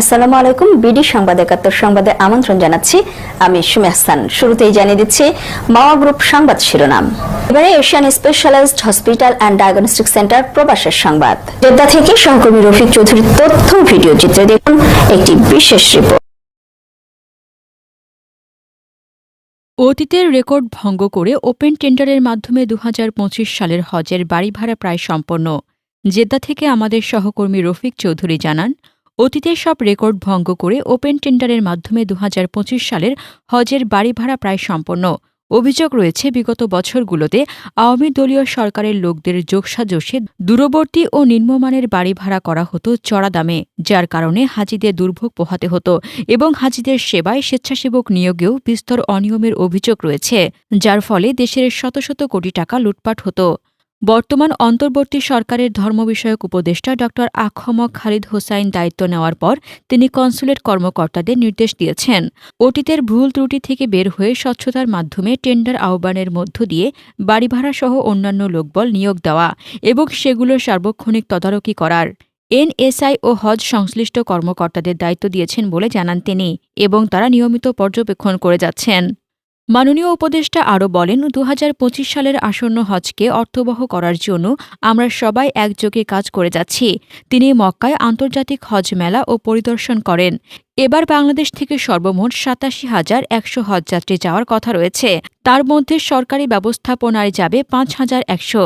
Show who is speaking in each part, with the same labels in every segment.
Speaker 1: আসসালামু আলাইকুম, বিডি সংবাদ একাত্তর সংবাদে আমন্ত্রণ জানাচ্ছি। আমি সুমি হাসান। শুরুতেই জানিয়ে দিচ্ছি, মাওয়া গ্রুপ সংবাদ শিরোনাম। এবারে Asian specialised hospital and diagnostic centre প্রবাসের সংবাদ। জেদ্দা থেকে সহকর্মী রফিক চৌধুরীর তথ্য ভিডিও চিত্রে দেখুন একটি বিশেষ রিপোর্ট
Speaker 2: অতীতের রেকর্ড ভঙ্গ করে ওপেন টেন্ডারের মাধ্যমে দু হাজার পঁচিশ সালের হজের বাড়ি ভাড়া প্রায় সম্পন্ন। জেদ্দা থেকে আমাদের সহকর্মী রফিক চৌধুরী জানান অতীতের সব রেকর্ড ভঙ্গ করে ওপেন টেন্ডারের মাধ্যমে দু হাজার পঁচিশ সালের হজের বাড়ি ভাড়া প্রায় সম্পন্ন। অভিযোগ রয়েছে, বিগত বছরগুলোতে আওয়ামী দলীয় সরকারের লোকদের যোগসাজশে দূরবর্তী ও নিম্নমানের বাড়ি ভাড়া করা হতো চড়া দামে, যার কারণে হাজিদের দুর্ভোগ পোহাতে হতো এবং হাজিদের সেবায় স্বেচ্ছাসেবক নিয়োগেও বিস্তর অনিয়মের অভিযোগ রয়েছে, যার ফলে দেশের শত শত কোটি টাকা লুটপাট হতো। বর্তমান অন্তর্বর্তী সরকারের ধর্ম বিষয়ক উপদেষ্টা ড. আখমক খালিদ হোসাইন দায়িত্ব নেওয়ার পর তিনি কনসুলেট কর্মকর্তাদের নির্দেশ দিয়েছেন। অতীতের ভুল ত্রুটি থেকে বের হয়ে স্বচ্ছতার মাধ্যমে টেন্ডার আহ্বানের মধ্য দিয়ে বাড়ি ভাড়াসহ অন্যান্য লোকবল নিয়োগ দেওয়া এবং সেগুলো সার্বক্ষণিক তদারকি করার। এনএসআই ও হজ সংশ্লিষ্ট কর্মকর্তাদের দায়িত্ব দিয়েছেন বলে জানান তিনি এবং তারা নিয়মিত পর্যবেক্ষণ করে যাচ্ছেন। মাননীয় উপদেষ্টা আরও বলেন দু হাজার পঁচিশ সালের আসন্ন হজকে অর্থবহ করার জন্য আমরা সবাই একযোগে কাজ করে যাচ্ছি। তিনি মক্কায় আন্তর্জাতিক হজ মেলা ও পরিদর্শন করেন। এবার বাংলাদেশ থেকে সর্বমোট সাতাশি হাজার একশো হজযাত্রী যাওয়ার কথা রয়েছে। তার মধ্যে সরকারি ব্যবস্থাপনায় যাবে পাঁচ হাজার একশো।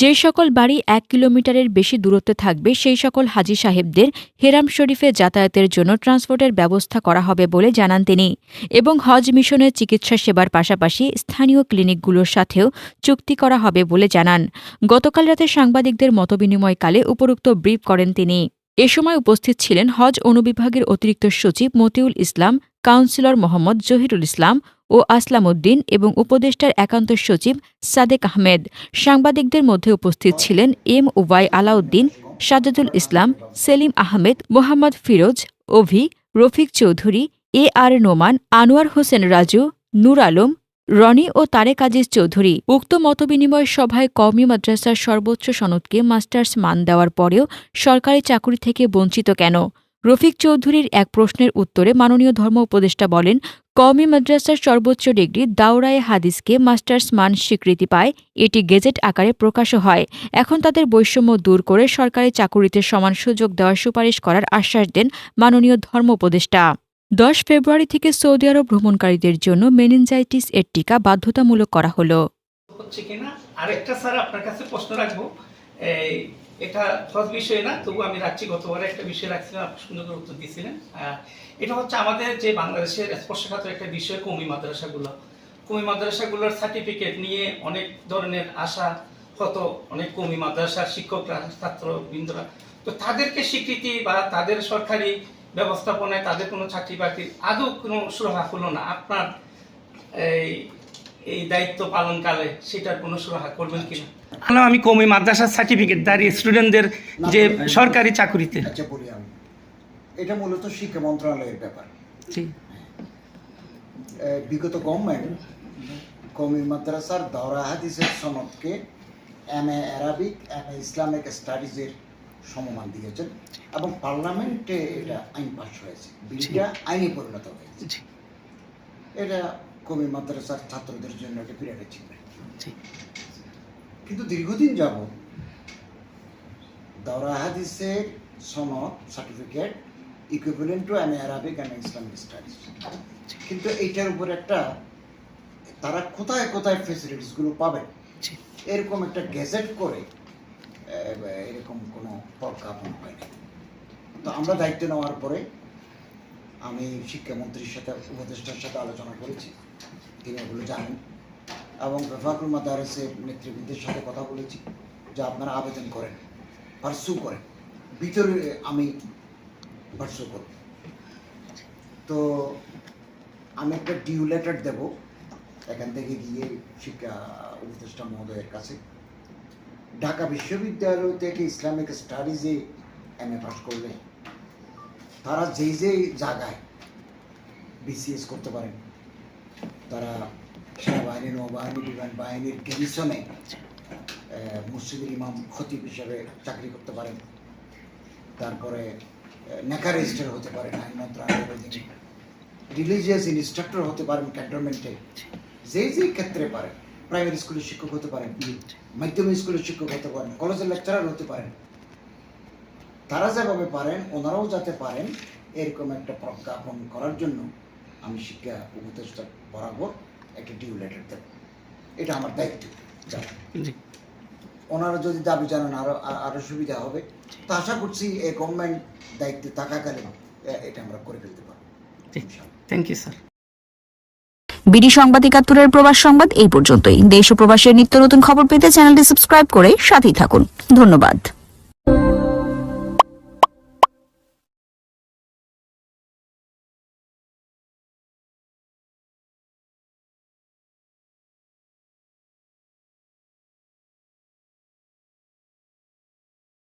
Speaker 2: যে সকল বাড়ি এক কিলোমিটারের বেশি দূরত্বে থাকবে, সেই সকল হাজি সাহেবদের হেরাম শরীফে যাতায়াতের জন্য ট্রান্সপোর্টের ব্যবস্থা করা হবে বলে জানান তিনি এবং হজ মিশনের চিকিৎসা সেবার পাশাপাশি স্থানীয় ক্লিনিকগুলোর সাথেও চুক্তি করা হবে বলে জানান। গতকাল রাতে সাংবাদিকদের মতবিনিময়কালে উপরোক্ত ব্রিফ করেন তিনি। এ সময় উপস্থিত ছিলেন হজ অনুবিভাগের অতিরিক্ত সচিব মতিউল ইসলাম, কাউন্সিলর মোহাম্মদ জহিরুল ইসলাম ও আসলাম উদ্দিন এবং উপদেষ্টার একান্ত সচিব সাদেক আহমেদ। সাংবাদিকদের মধ্যে উপস্থিত ছিলেন M Y Alauddin, Sajadul Islam, Selim Ahmed, Mohammad Firoz Ovi Rafiq Chowdhury, A R Noman, Anwar Hossain Raju, Nur Alam, Roni ও তারেক আজিজ চৌধুরী। উক্ত মতবিনিময় সভায় কওমি মাদ্রাসার সর্বোচ্চ সনদকে মাস্টার্স মান দেওয়ার পরেও সরকারি চাকরি থেকে বঞ্চিত কেন? রফিক চৌধুরীর এক প্রশ্নের উত্তরে মাননীয় ধর্ম উপদেষ্টা বলেন, কওমি মাদ্রাসার সর্বোচ্চ ডিগ্রি দাওরায়ে হাদিসকে মাস্টার্স মান স্বীকৃতি পায়। এটি গেজেট আকারে প্রকাশও হয়। এখন তাদের বৈষম্য দূর করে সরকারি চাকুরিতে সমান সুযোগ দেওয়ার সুপারিশ করার আশ্বাস দেন মাননীয় ধর্ম উপদেষ্টা। দশ ফেব্রুয়ারি থেকে সৌদি আরব ভ্রমণকারীদের জন্য মেনিনজাইটিস এর টিকা বাধ্যতামূলক করা হলো।
Speaker 3: হচ্ছে কিনা? আরেকটা স্যার আপনার কাছে প্রশ্ন রাখব। এটা সহজ বিষয় না, তবু আমি রাখছি। গতবারে একটা বিষয় রাখছিলাম, আপনি সুন্দর করে উত্তর দিয়েছিলেন। এটা হচ্ছে আমাদের যে বাংলাদেশের স্পর্শকাতর একটা বিষয়, কমি মাদ্রাসাগুলো। কমি মাদ্রাসাগুলোর সার্টিফিকেট নিয়ে অনেক ধরনের আশা হতো, অনেক কমি মাদ্রাসার শিক্ষকরা, ছাত্রবৃন্দরা। তো তাদেরকে স্বীকৃতি বা তাদের সরকারি ব্যবস্থাপনায় তাদের কোনো চাকরি বাকরি আদৌ কোনো সুরাহা হলো না। আপনার এই এই দায়িত্ব পালনকালে সেটার কোনো সুরাহা করবেন কিনা? হ্যালো আমি কমি মাদ্রাসার সার্টিফিকেট দাঁড়িয়ে স্টুডেন্টদের যে সরকারি চাকরিতে।
Speaker 4: আচ্ছা এটা মূলত শিক্ষা মন্ত্রণালয়ের ব্যাপার। বিগত গভর্নমেন্ট কমি মাদ্রাসার দরা হাদিসের সনদকে M A Arabic M A Islamic স্টাডিজের সমমান দিয়েছেন এবং পার্লামেন্টে এটা আইন পাস হয়েছে। বিলটা আইনে পরিণত হয়েছে। এটা কমি মাদ্রাসার ছাত্রদের জন্য একটা বিরাট। কিন্তু দীর্ঘদিন যাব দাওরা হাদিসের সনদ certificate equivalent to M Arabic and Islamic studies কিন্তু এইটার উপর একটা তারা কোথায় কোথায় ফেসিলিটিসগুলো পাবে? এরকম একটা গেজেট করে এরকম কোনো প্রজ্ঞাপন হয়নি তো আমরা দায়িত্ব নেওয়ার পরে আমি শিক্ষামন্ত্রীর সাথে, উপদেষ্টার সাথে আলোচনা করেছি। তিনি এগুলো জানেন। এবং রেফাকুল মাদারেসের নেতৃবৃন্দের সাথে কথা বলেছি, যে আপনারা আবেদন করেন, পার্সু করেন। ভিতরে আমি পার্সু করব। তো আমি একটা ডিউ লেটার দেব, এখান থেকে গিয়ে শিক্ষা উপদেষ্টা মহোদয়ের কাছে। ঢাকা বিশ্ববিদ্যালয় থেকে ইসলামিক স্টাডিজে এম এ পাস করলে তারা যেই যেই জায়গায় বিসিএস করতে পারেন তারা সেনাবাহিনী নৌবাহিনী বিমান বাহিনীর গ্যারিসনে মসজিদের ইমাম খতিব হিসাবে চাকরি করতে পারেন তারপরে নেকা রেজিস্টার হতে পারেন আইন মন্ত্রণালয়ের অধীনে। রিলিজিয়াস ইনস্ট্রাক্টর হতে পারেন ক্যান্টনমেন্টে যে যে ক্ষেত্রে পারেন প্রাইমারি স্কুলের শিক্ষক হতে পারেন মাধ্যমিক স্কুলের শিক্ষক হতে পারেন কলেজের লেকচারার হতে পারেন। তারা যেভাবে পারেন ওনারাও যাতে পারেন এরকম একটা প্রজ্ঞাপন করার জন্য আমি শিক্ষা উপদেষ্টা বরাবর একটা ডিউ লেটার দেব। এটা আমার দায়িত্ব। ওনারা যদি দাবি জানান আরও আ- আরও সুবিধা হবে তো আশা করছি এই গভর্নমেন্ট দায়িত্বে থাকাকালীন এটা আমরা করে ফেলতে পারব।
Speaker 3: থ্যাংক ইউ স্যার
Speaker 5: বিডি সংবাদ একাত্তরের প্রবাস সংবাদ এই পর্যন্তই। দেশ ও প্রবাসের নিত্য নতুন খবর পেতে চ্যানেলটি সাবস্ক্রাইব করে সাথেই থাকুন। ধন্যবাদ।